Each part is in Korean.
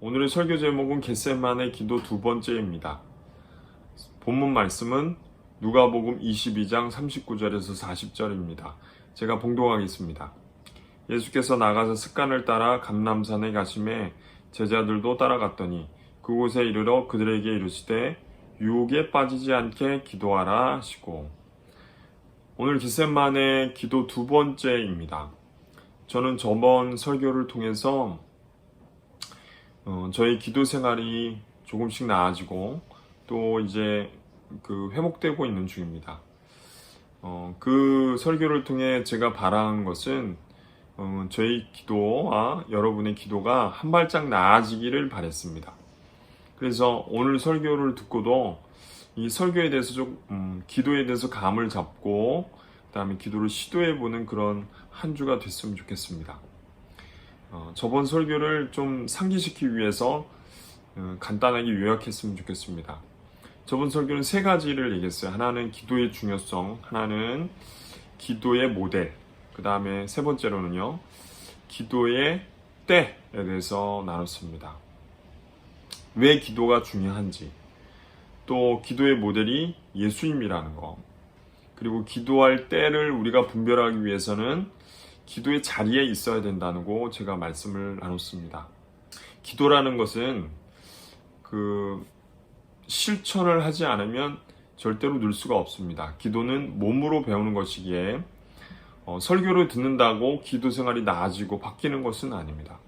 오늘의 설교 제목은 겟세만의 기도 두 번째입니다. 본문 말씀은 누가복음 22장 39절에서 40절입니다. 제가 봉독하겠습니다. 예수께서 나가서 습관을 따라 감남산에 가심에 제자들도 따라갔더니 그곳에 이르러 그들에게 이르시되 유혹에 빠지지 않게 기도하라 하시고 오늘 겟세만의 기도 두 번째입니다. 저는 저번 설교를 통해서 어, 저희 기도 생활이 조금씩 나아지고 또 이제 그 회복되고 있는 중입니다. 어, 그 설교를 통해 제가 바라는 것은 어, 저희 기도와 여러분의 기도가 한 발짝 나아지기를 바랬습니다. 그래서 오늘 설교를 듣고도 이 설교에 대해서 좀 음, 기도에 대해서 감을 잡고 그다음에 기도를 시도해 보는 그런 한 주가 됐으면 좋겠습니다. 어, 저번 설교를 좀 상기시키기 위해서 어, 간단하게 요약했으면 좋겠습니다. 저번 설교는 세 가지를 얘기했어요. 하나는 기도의 중요성, 하나는 기도의 모델, 그 다음에 세 번째로는요, 기도의 때에 대해서 나눴습니다. 왜 기도가 중요한지, 또 기도의 모델이 예수님이라는 거, 그리고 기도할 때를 우리가 분별하기 위해서는 기도의 자리에 있어야 된다는 거 제가 말씀을 나눴습니다. 기도라는 것은 그 실천을 하지 않으면 절대로 늘 수가 없습니다. 기도는 몸으로 배우는 것이기에 어, 설교를 듣는다고 기도 생활이 나아지고 바뀌는 것은 아닙니다.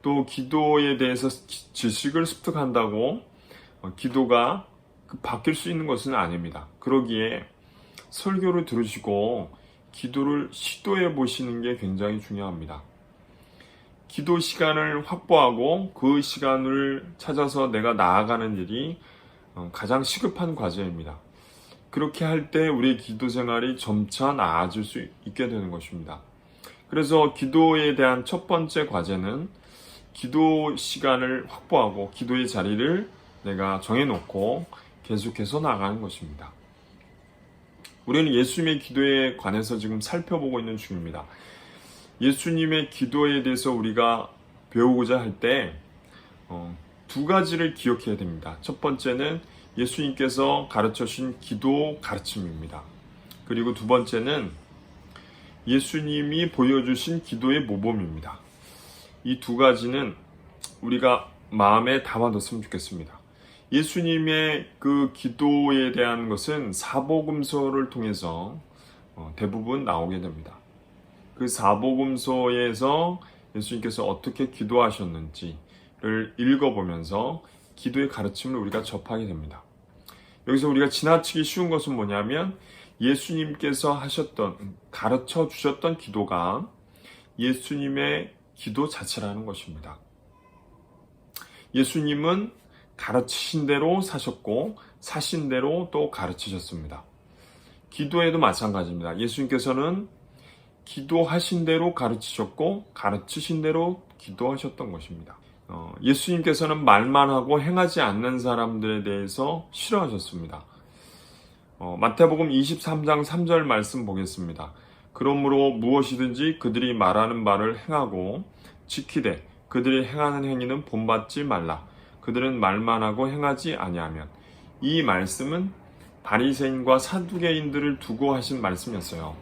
또 기도에 대해서 기- 지식을 습득한다고 어, 기도가 그 바뀔 수 있는 것은 아닙니다. 그러기에 설교를 들으시고 기도를 시도해 보시는 게 굉장히 중요합니다. 기도 시간을 확보하고 그 시간을 찾아서 내가 나아가는 일이 어, 가장 시급한 과제입니다. 그렇게 할 때 우리의 기도 생활이 점차 나아질 수 있게 되는 것입니다. 그래서 기도에 대한 첫 번째 과제는 기도 시간을 확보하고 기도의 자리를 내가 정해놓고 계속해서 나가는 것입니다. 우리는 예수님의 기도에 관해서 지금 살펴보고 있는 중입니다. 예수님의 기도에 대해서 우리가 배우고자 할 때, 어, 두 가지를 기억해야 됩니다. 첫 번째는 예수님께서 가르쳐 주신 기도 가르침입니다. 그리고 두 번째는 예수님이 보여주신 기도의 모범입니다. 이 두 가지는 우리가 마음에 담아뒀으면 좋겠습니다. 예수님의 그 기도에 대한 것은 사복음서를 통해서 어, 대부분 나오게 됩니다. 그 사복음서에서 예수님께서 어떻게 기도하셨는지를 읽어보면서 기도의 가르침을 우리가 접하게 됩니다. 여기서 우리가 지나치기 쉬운 것은 뭐냐면 예수님께서 하셨던 가르쳐 주셨던 기도가 예수님의 기도 자체라는 것입니다. 예수님은 가르치신 대로 사셨고 사신 대로 또 가르치셨습니다. 기도에도 마찬가지입니다. 예수님께서는 기도하신 대로 가르치셨고 가르치신 대로 기도하셨던 것입니다. 어, 예수님께서는 말만 하고 행하지 않는 사람들에 대해서 싫어하셨습니다. 어, 마태복음 23장 3절 말씀 보겠습니다. 그러므로 무엇이든지 그들이 말하는 바를 행하고 지키되 그들이 행하는 행위는 본받지 말라. 그들은 말만 하고 행하지 아니하면 이 말씀은 바리새인과 사두개인들을 두고 하신 말씀이었어요.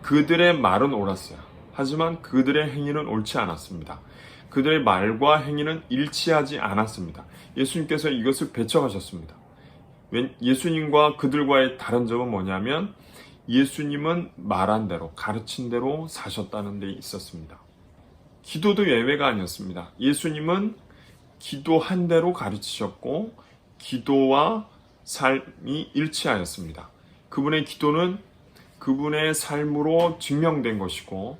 그들의 말은 옳았어요. 하지만 그들의 행위는 옳지 않았습니다. 그들의 말과 행위는 일치하지 않았습니다. 예수님께서 이것을 배척하셨습니다. 웬- 예수님과 그들과의 다른 점은 뭐냐면 예수님은 말한 대로 가르친 대로 사셨다는 데 있었습니다. 기도도 예외가 아니었습니다. 예수님은 기도한 대로 가르치셨고 기도와 삶이 일치하였습니다. 그분의 기도는 그분의 삶으로 증명된 것이고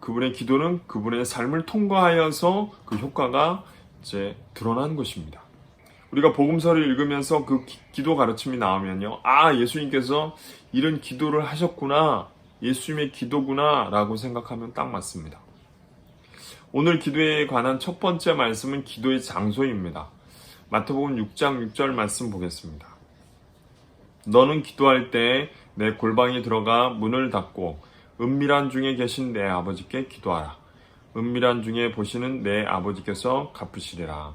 그분의 기도는 그분의 삶을 통과하여서 그 효과가 이제 드러난 것입니다. 우리가 복음서를 읽으면서 그 기, 기도 가르침이 나오면요. 아, 예수님께서 이런 기도를 하셨구나. 예수님의 기도구나. 라고 생각하면 딱 맞습니다. 오늘 기도에 관한 첫 번째 말씀은 기도의 장소입니다. 마태복음 6장 6절 말씀 보겠습니다. 너는 기도할 때 내 골방에 들어가 문을 닫고 은밀한 중에 계신 내 아버지께 기도하라. 은밀한 중에 보시는 내 아버지께서 갚으시리라.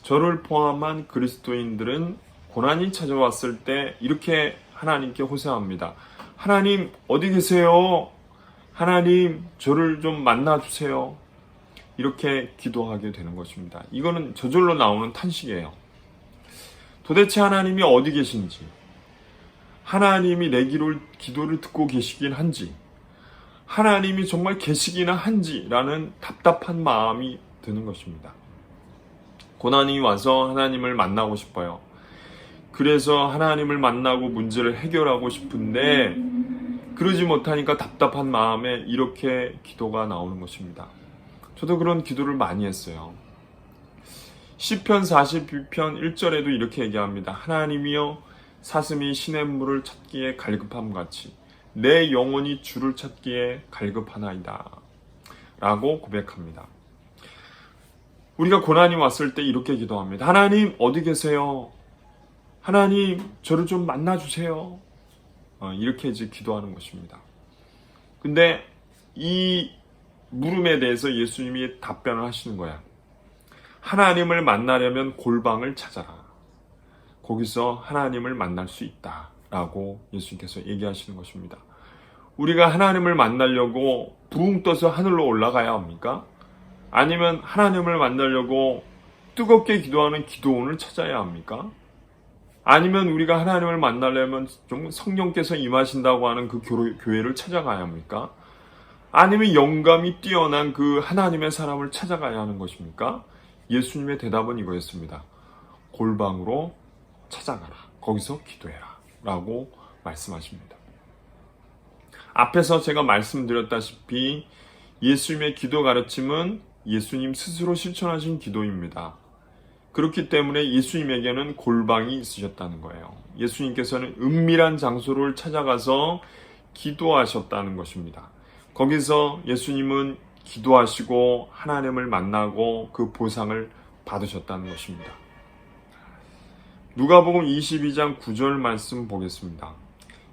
저를 포함한 그리스도인들은 고난이 찾아왔을 때 이렇게 하나님께 호소합니다. 하나님 어디 계세요? 하나님 저를 좀 만나 주세요. 이렇게 기도하게 되는 것입니다. 이거는 저절로 나오는 탄식이에요. 도대체 하나님이 어디 계신지, 하나님이 내 기도를, 기도를 듣고 계시긴 한지, 하나님이 정말 계시기나 한지라는 답답한 마음이 드는 것입니다. 고난이 와서 하나님을 만나고 싶어요. 그래서 하나님을 만나고 문제를 해결하고 싶은데 그러지 못하니까 답답한 마음에 이렇게 기도가 나오는 것입니다. 저도 그런 기도를 많이 했어요. 시편 42편 1절에도 이렇게 얘기합니다. 하나님이여 사슴이 시냇물을 찾기에 갈급함 같이 내 영혼이 주를 찾기에 갈급하나이다. 라고 고백합니다. 우리가 고난이 왔을 때 이렇게 기도합니다. 하나님 어디 계세요? 하나님 저를 좀 만나 주세요. 어, 이렇게 이제 기도하는 것입니다. 근데 이 물음에 대해서 예수님이 답변을 하시는 거야. 하나님을 만나려면 골방을 찾아라. 거기서 하나님을 만날 수 있다. 라고 예수님께서 얘기하시는 것입니다. 우리가 하나님을 만나려고 붕 떠서 하늘로 올라가야 합니까? 아니면 하나님을 만나려고 뜨겁게 기도하는 기도원을 찾아야 합니까? 아니면 우리가 하나님을 만나려면 좀 성령께서 임하신다고 하는 그 교회- 교회를 찾아가야 합니까? 아니면 영감이 뛰어난 그 하나님의 사람을 찾아가야 하는 것입니까? 예수님의 대답은 이거였습니다. 골방으로 찾아가라. 거기서 기도해라. 라고 말씀하십니다. 앞에서 제가 말씀드렸다시피 예수님의 기도 가르침은 예수님 스스로 실천하신 기도입니다. 그렇기 때문에 예수님에게는 골방이 있으셨다는 거예요. 예수님께서는 은밀한 장소를 찾아가서 기도하셨다는 것입니다. 거기서 예수님은 기도하시고 하나님을 만나고 그 보상을 받으셨다는 것입니다. 누가복음 22장 9절 말씀 보겠습니다.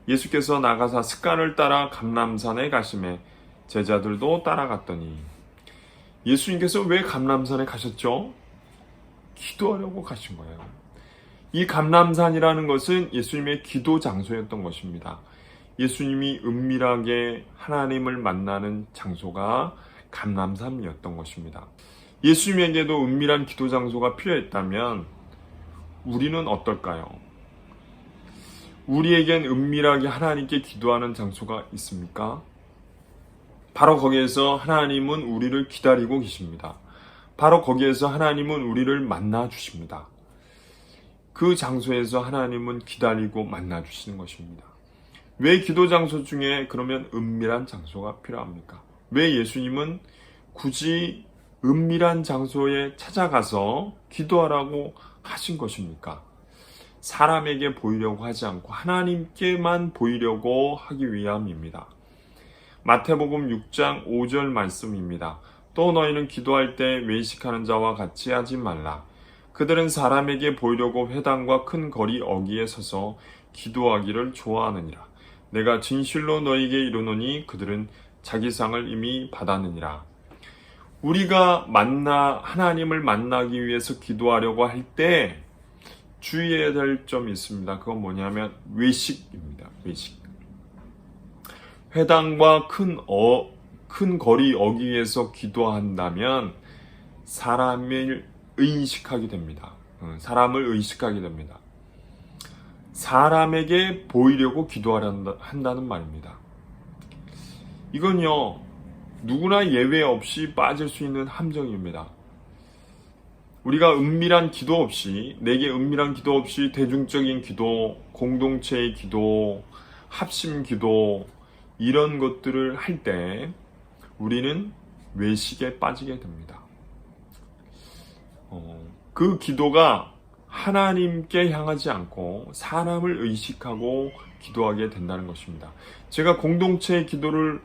예수께서 나가사 습관을 따라 감람산에 가심에 제자들도 따라갔더니 예수님께서 왜 감람산에 가셨죠? 기도하려고 가신 거예요. 이 감람산이라는 것은 예수님의 기도 장소였던 것입니다. 예수님이 은밀하게 하나님을 만나는 장소가 감람산이었던 것입니다. 예수님에게도 은밀한 기도 장소가 필요했다면 우리는 어떨까요? 우리에겐 은밀하게 하나님께 기도하는 장소가 있습니까? 바로 거기에서 하나님은 우리를 기다리고 계십니다. 바로 거기에서 하나님은 우리를 만나 주십니다. 그 장소에서 하나님은 기다리고 만나 주시는 것입니다. 왜 기도 장소 중에 그러면 은밀한 장소가 필요합니까? 왜 예수님은 굳이 은밀한 장소에 찾아가서 기도하라고 하신 것입니까? 사람에게 보이려고 하지 않고 하나님께만 보이려고 하기 위함입니다. 마태복음 6장 5절 말씀입니다. 또 너희는 기도할 때 외식하는 자와 같이 하지 말라. 그들은 사람에게 보이려고 회당과 큰 거리 어기에 서서 기도하기를 좋아하느니라. 내가 진실로 너희에게 이르노니 그들은 자기 상을 이미 받았느니라. 우리가 만나 하나님을 만나기 위해서 기도하려고 할 때 주의해야 될 점이 있습니다. 그건 뭐냐면 외식입니다. 외식. 회당과 큰 어, 큰 거리 어기에서 기도한다면 사람을 의식하게 됩니다. 어, 사람을 의식하게 됩니다. 사람에게 보이려고 기도하려 한다는 말입니다. 이건요, 누구나 예외 없이 빠질 수 있는 함정입니다. 우리가 은밀한 기도 없이, 내게 은밀한 기도 없이 대중적인 기도, 공동체의 기도, 합심 기도, 이런 것들을 할 때 우리는 외식에 빠지게 됩니다. 어, 그 기도가 하나님께 향하지 않고 사람을 의식하고 기도하게 된다는 것입니다. 제가 공동체의 기도를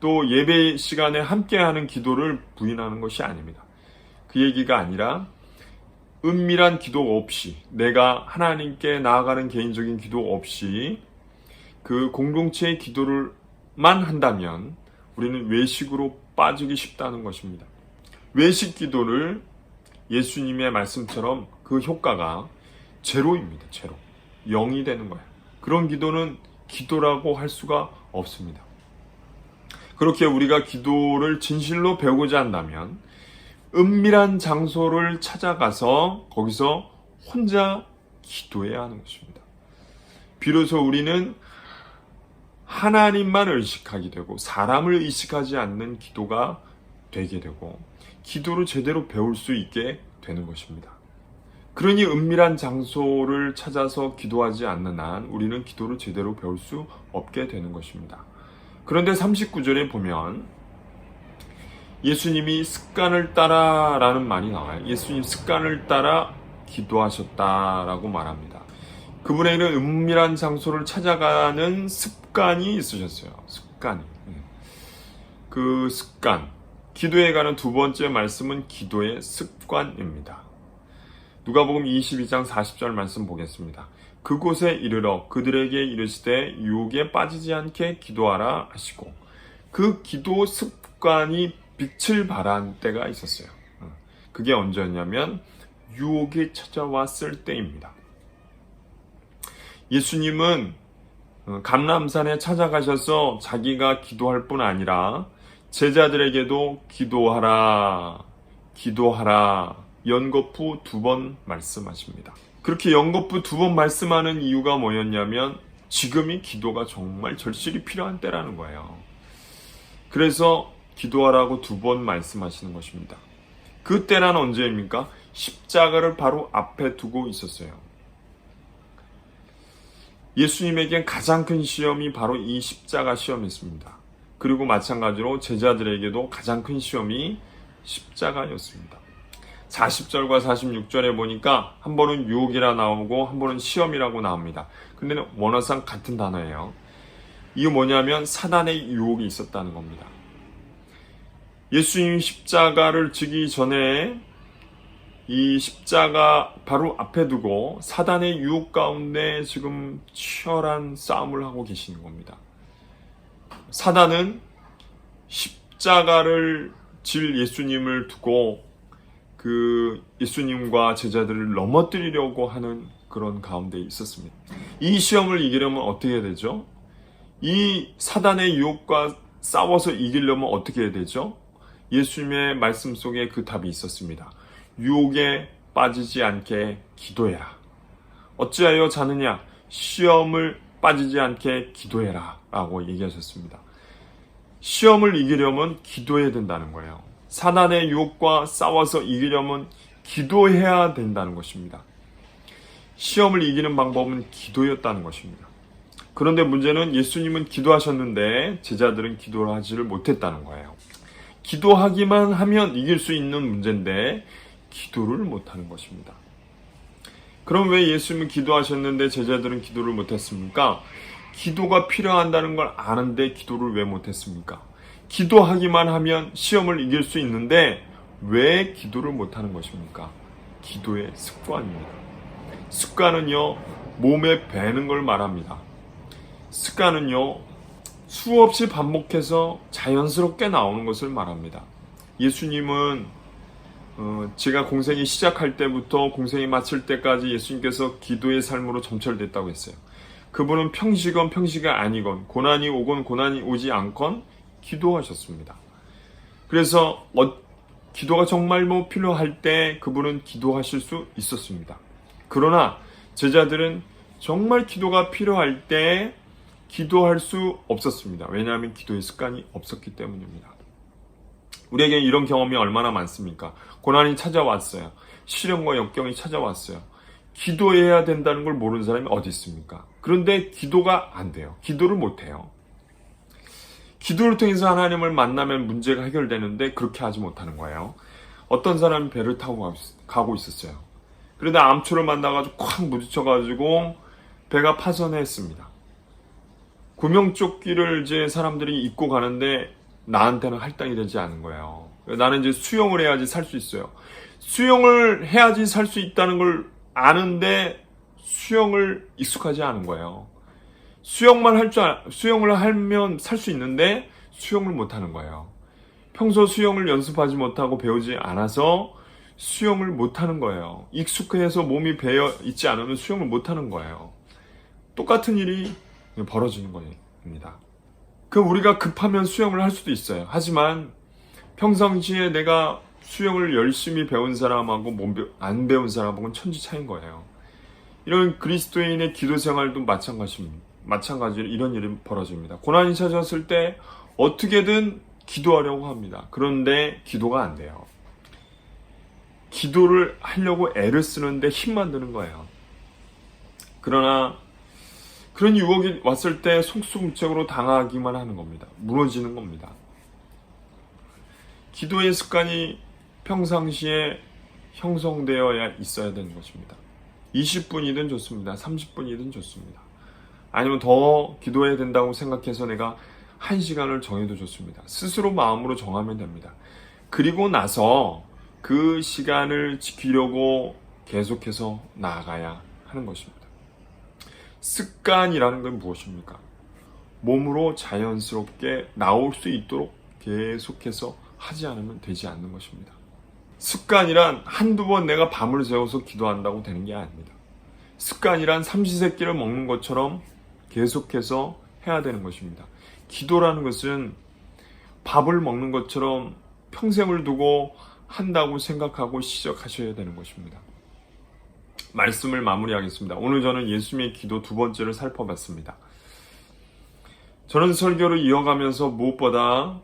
또 예배 시간에 함께하는 기도를 부인하는 것이 아닙니다. 그 얘기가 아니라 은밀한 기도 없이 내가 하나님께 나아가는 개인적인 기도 없이 그 공동체의 기도를만 한다면 우리는 외식으로 빠지기 쉽다는 것입니다. 외식 기도를 예수님의 말씀처럼 그 효과가 제로입니다. 제로. 0이 되는 거예요. 그런 기도는 기도라고 할 수가 없습니다. 그렇게 우리가 기도를 진실로 배우고자 한다면 은밀한 장소를 찾아가서 거기서 혼자 기도해야 하는 것입니다. 비로소 우리는 하나님만 의식하게 되고 사람을 의식하지 않는 기도가 되게 되고 기도를 제대로 배울 수 있게 되는 것입니다. 그러니 은밀한 장소를 찾아서 기도하지 않는 한 우리는 기도를 제대로 배울 수 없게 되는 것입니다. 그런데 39절에 보면 예수님이 습관을 따라 라는 말이 나와요. 예수님 습관을 따라 기도하셨다라고 말합니다. 그분에게는 은밀한 장소를 찾아가는 습관이 있으셨어요. 습관이. 그 습관. 기도에 관한 두 번째 말씀은 기도의 습관입니다. 누가복음 22장 40절 말씀 보겠습니다. 그곳에 이르러 그들에게 이르시되 유혹에 빠지지 않게 기도하라 하시고 그 기도 습관이 빛을 발한 때가 있었어요. 어, 그게 언제였냐면 유혹이 찾아왔을 때입니다. 예수님은 어, 감람산에 찾아가셔서 자기가 기도할 뿐 아니라 제자들에게도 기도하라, 기도하라, 연거푸 두 번 말씀하십니다. 그렇게 연거푸 두 번 말씀하는 이유가 뭐였냐면 지금이 기도가 정말 절실히 필요한 때라는 거예요. 그래서 기도하라고 두 번 말씀하시는 것입니다. 그 때란 언제입니까? 십자가를 바로 앞에 두고 있었어요. 예수님에겐 가장 큰 시험이 바로 이 십자가 시험이었습니다. 그리고 마찬가지로 제자들에게도 가장 큰 시험이 십자가였습니다. 40절과 46절에 보니까 한 번은 유혹이라 나오고 한 번은 시험이라고 나옵니다. 근데 원어상 같은 단어예요. 이게 뭐냐면 사단의 유혹이 있었다는 겁니다. 예수님 십자가를 지기 전에 이 십자가 바로 앞에 두고 사단의 유혹 가운데 지금 치열한 싸움을 하고 계시는 겁니다. 사단은 십자가를 질 예수님을 두고 그 예수님과 제자들을 넘어뜨리려고 하는 그런 가운데 있었습니다. 이 시험을 이기려면 어떻게 해야 되죠? 이 사단의 유혹과 싸워서 이기려면 어떻게 해야 되죠? 예수님의 말씀 속에 그 답이 있었습니다. 유혹에 빠지지 않게 기도해라. 어찌하여 자느냐? 시험을 빠지지 않게 기도해라. 라고 얘기하셨습니다. 시험을 이기려면 기도해야 된다는 거예요. 사단의 유혹과 싸워서 이기려면 기도해야 된다는 것입니다. 시험을 이기는 방법은 기도였다는 것입니다. 그런데 문제는 예수님은 기도하셨는데 제자들은 기도를 하지를 못했다는 거예요. 기도하기만 하면 이길 수 있는 문제인데 기도를 못하는 것입니다. 그럼 왜 예수님은 기도하셨는데 제자들은 기도를 못했습니까? 기도가 필요한다는 걸 아는데 기도를 왜 못했습니까? 기도하기만 하면 시험을 이길 수 있는데 왜 기도를 못하는 것입니까? 기도의 습관입니다. 습관은요, 몸에 배는 걸 말합니다. 습관은요, 수없이 반복해서 자연스럽게 나오는 것을 말합니다. 예수님은 어, 제가 공생이 시작할 때부터 공생이 마칠 때까지 예수님께서 기도의 삶으로 점철됐다고 했어요. 그분은 평시건 평시가 아니건 고난이 오건 고난이 오지 않건 기도하셨습니다. 그래서 어, 기도가 정말 뭐 필요할 때 그분은 기도하실 수 있었습니다. 그러나 제자들은 정말 기도가 필요할 때 기도할 수 없었습니다. 왜냐하면 기도의 습관이 없었기 때문입니다. 우리에게 이런 경험이 얼마나 많습니까? 고난이 찾아왔어요. 시련과 역경이 찾아왔어요. 기도해야 된다는 걸 모르는 사람이 어디 있습니까? 그런데 기도가 안 돼요. 기도를 못 해요. 기도를 통해서 하나님을 만나면 문제가 해결되는데 그렇게 하지 못하는 거예요. 어떤 사람이 배를 타고 가고 있었어요. 그런데 암초를 만나가지고 콱 부딪혀가지고 배가 파손했습니다. 구명조끼를 이제 사람들이 입고 가는데 나한테는 할당이 되지 않은 거예요. 나는 이제 수영을 해야지 살 수 있어요. 수영을 해야지 살 수 있다는 걸 아는데 수영을 익숙하지 않은 거예요. 수영만 할 줄, 수영을 하면 살 수 있는데 수영을 못 하는 거예요. 평소 수영을 연습하지 못하고 배우지 않아서 수영을 못 하는 거예요. 익숙해서 몸이 배어 있지 않으면 수영을 못 하는 거예요. 똑같은 일이 벌어지는 겁니다. 그 우리가 급하면 수영을 할 수도 있어요. 하지만 평상시에 내가 수영을 열심히 배운 사람하고 안 배운 사람하고는 천지 차인 거예요. 이런 그리스도인의 기도 생활도 마찬가지입니다. 마찬가지로 이런 일이 벌어집니다. 고난이 찾아왔을 때 어떻게든 기도하려고 합니다. 그런데 기도가 안 돼요. 기도를 하려고 애를 쓰는데 힘만 드는 거예요. 그러나 그런 유혹이 왔을 때 속수무책으로 당하기만 하는 겁니다. 무너지는 겁니다. 기도의 습관이 평상시에 형성되어야 있어야 되는 것입니다. 20분이든 좋습니다. 30분이든 좋습니다. 아니면 더 기도해야 된다고 생각해서 내가 1시간을 정해도 좋습니다. 스스로 마음으로 정하면 됩니다. 그리고 나서 그 시간을 지키려고 계속해서 나아가야 하는 것입니다. 습관이라는 건 무엇입니까? 몸으로 자연스럽게 나올 수 있도록 계속해서 하지 않으면 되지 않는 것입니다. 습관이란 한두 번 내가 밤을 새워서 기도한다고 되는 게 아닙니다. 습관이란 삼시세끼를 먹는 것처럼 계속해서 해야 되는 것입니다. 기도라는 것은 밥을 먹는 것처럼 평생을 두고 한다고 생각하고 시작하셔야 되는 것입니다. 말씀을 마무리하겠습니다. 오늘 저는 예수님의 기도 두 번째를 살펴봤습니다. 저는 설교를 이어가면서 무엇보다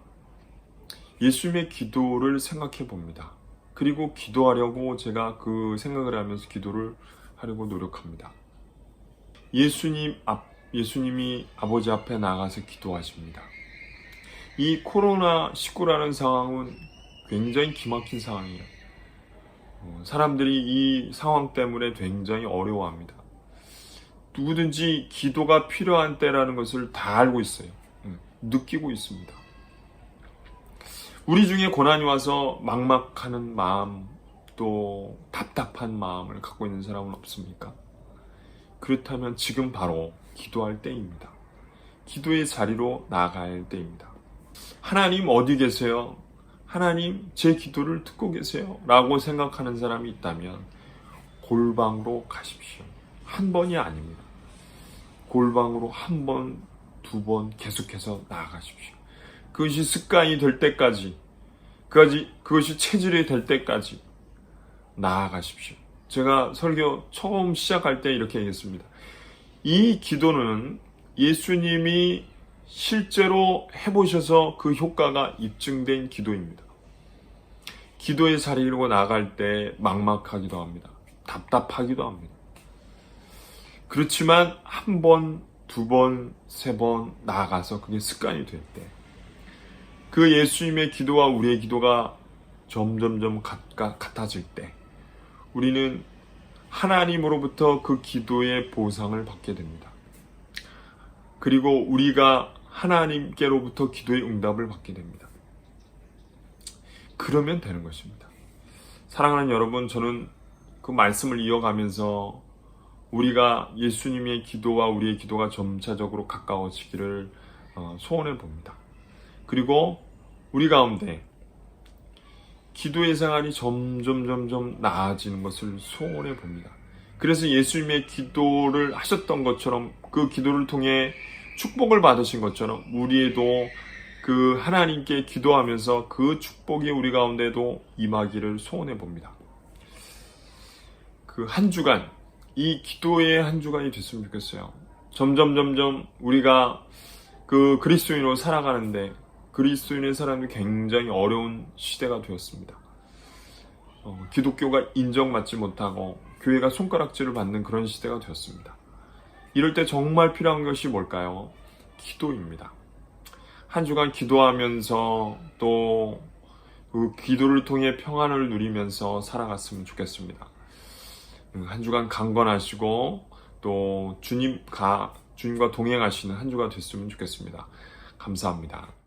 예수님의 기도를 생각해 봅니다. 그리고 기도하려고 제가 그 생각을 하면서 기도를 하려고 노력합니다. 예수님 앞, 예수님이 아버지 앞에 나가서 기도하십니다. 이 코로나19라는 상황은 굉장히 기막힌 상황이에요. 어, 사람들이 이 상황 때문에 굉장히 어려워합니다. 누구든지 기도가 필요한 때라는 것을 다 알고 있어요. 음, 느끼고 있습니다. 우리 중에 고난이 와서 막막하는 마음, 또 답답한 마음을 갖고 있는 사람은 없습니까? 그렇다면 지금 바로 기도할 때입니다. 기도의 자리로 나아갈 때입니다. 하나님 어디 계세요? 하나님 제 기도를 듣고 계세요? 라고 생각하는 사람이 있다면 골방으로 가십시오. 한 번이 아닙니다. 골방으로 한 번, 두 번 계속해서 나아가십시오. 그것이 습관이 될 때까지, 그것이, 그것이 체질이 될 때까지 나아가십시오. 제가 설교 처음 시작할 때 이렇게 얘기했습니다. 이 기도는 예수님이 실제로 해보셔서 그 효과가 입증된 기도입니다. 기도의 자리로 나갈 때 막막하기도 합니다. 답답하기도 합니다. 그렇지만 한 번, 두 번, 세 번 나아가서 그게 습관이 될 때, 그 예수님의 기도와 우리의 기도가 점점점 같, 같아질 때, 우리는 하나님으로부터 그 기도의 보상을 받게 됩니다. 그리고 우리가 하나님께로부터 기도의 응답을 받게 됩니다. 그러면 되는 것입니다. 사랑하는 여러분, 저는 그 말씀을 이어가면서 우리가 예수님의 기도와 우리의 기도가 점차적으로 가까워지기를 어, 소원해 봅니다. 그리고 우리 가운데 기도의 생활이 점점 점점 나아지는 것을 소원해 봅니다. 그래서 예수님의 기도를 하셨던 것처럼 그 기도를 통해 축복을 받으신 것처럼 우리에도 그 하나님께 기도하면서 그 축복이 우리 가운데도 임하기를 소원해 봅니다. 그 한 주간 이 기도의 한 주간이 됐으면 좋겠어요. 점점 점점 우리가 그 그리스도인으로 살아가는데 그리스도인의 사람이 굉장히 어려운 시대가 되었습니다. 어, 기독교가 인정받지 못하고 교회가 손가락질을 받는 그런 시대가 되었습니다. 이럴 때 정말 필요한 것이 뭘까요? 기도입니다. 한 주간 기도하면서 또 그 기도를 통해 평안을 누리면서 살아갔으면 좋겠습니다. 음, 한 주간 강건하시고 또 주님과 주님과 동행하시는 한 주가 됐으면 좋겠습니다. 감사합니다.